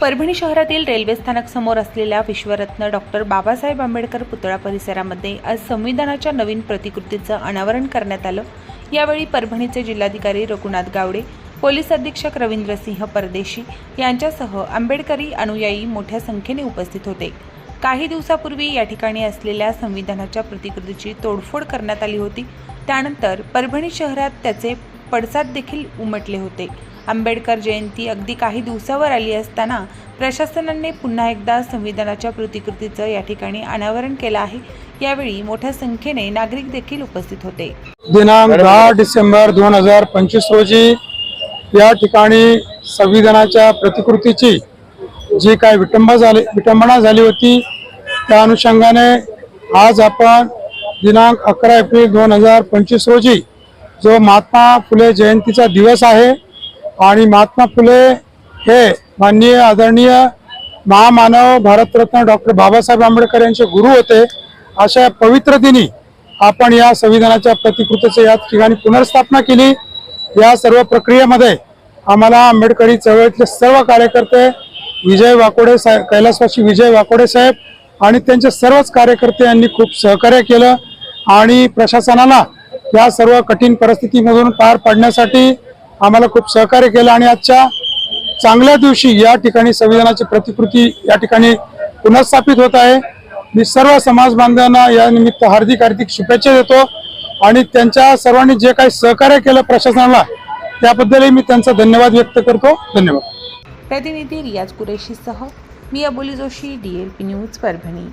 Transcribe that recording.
परभणी शहरातील रेल्वे स्थानक समोर असलेल्या विश्वरत्न डॉक्टर बाबासाहेब आंबेडकर पुतळा परिसरामध्ये आज संविधानाच्या नवीन प्रतिकृतीचं अनावरण करण्यात आलं. यावेळी परभणीचे जिल्हाधिकारी रघुनाथ गावडे पोलीस अधीक्षक रवींद्रसिंह परदेशी यांच्यासह आंबेडकरी अनुयायी मोठ्या संख्येने उपस्थित होते. काही दिवसापूर्वी या ठिकाणी असलेल्या संविधानाच्या प्रतिकृतीची तोडफोड करण्यात आली होती. त्यानंतर परभणी शहरात त्याचे पडसाद देखील उमटले होते. आंबेडकर जयंती अगदी काही दिवसावर आली असताना प्रशासनाने पुन्हा एकदा संविधानाच्या प्रतिकृतीचं या ठिकाणी अनावरण केलं आहे. यावेळी मोठ्या संख्येने नागरिक देखील उपस्थित होते. दिनांक दहा डिसेंबर दोन हजार पंचवीस रोजी या ठिकाणी संविधानाच्या प्रतिकृतीची जी काय विटंबा झाली विटंबना झाली होती त्या अनुषंगाने आज आपण दिनांक अकरा एप्रिल दोन हजार पंचवीस रोजी जो महात्मा फुले जयंतीचा दिवस आहे आणि महात्मा फुले हे माननीय आदरणीय महामानव भारतरत्न डॉक्टर बाबासाहेब आंबेडकर यांचे गुरु होते. अशा या पवित्र दिनी आपण या संविधानाच्या प्रतिकृतीची या ठिकाणी पुनर्स्थापना केली. या सर्व प्रक्रियेमध्ये आम्हाला आंबेडकरी चळवळीतले सर्व कार्यकर्ते विजय वाकोडे साहेब कैलासवासी विजय वाकोडे साहेब आणि त्यांचे सर्वच कार्यकर्ते यांनी खूप सहकार्य केलं. आणि प्रशासनाला या सर्व कठीण परिस्थितीमधून पार पाडण्यासाठी आम्हाला खूप सहकार्य केलं आणि आजच्या चांगल्या दिवशी या ठिकाणी संविधानाची प्रतिकृती या ठिकाणी पुनर्स्थापित होत आहे. मी सर्व समाज बांधवांना या निमित्त हार्दिक हार्दिक शुभेच्छा देतो आणि त्यांच्या सर्वांनी जे काही सहकार्य केलं प्रशासनाला त्याबद्दलही मी त्यांचा धन्यवाद व्यक्त करतो. धन्यवाद. प्रतिनिधी रियाज कुरेशीसह मी Aboli Joshi D L P news Parbhani.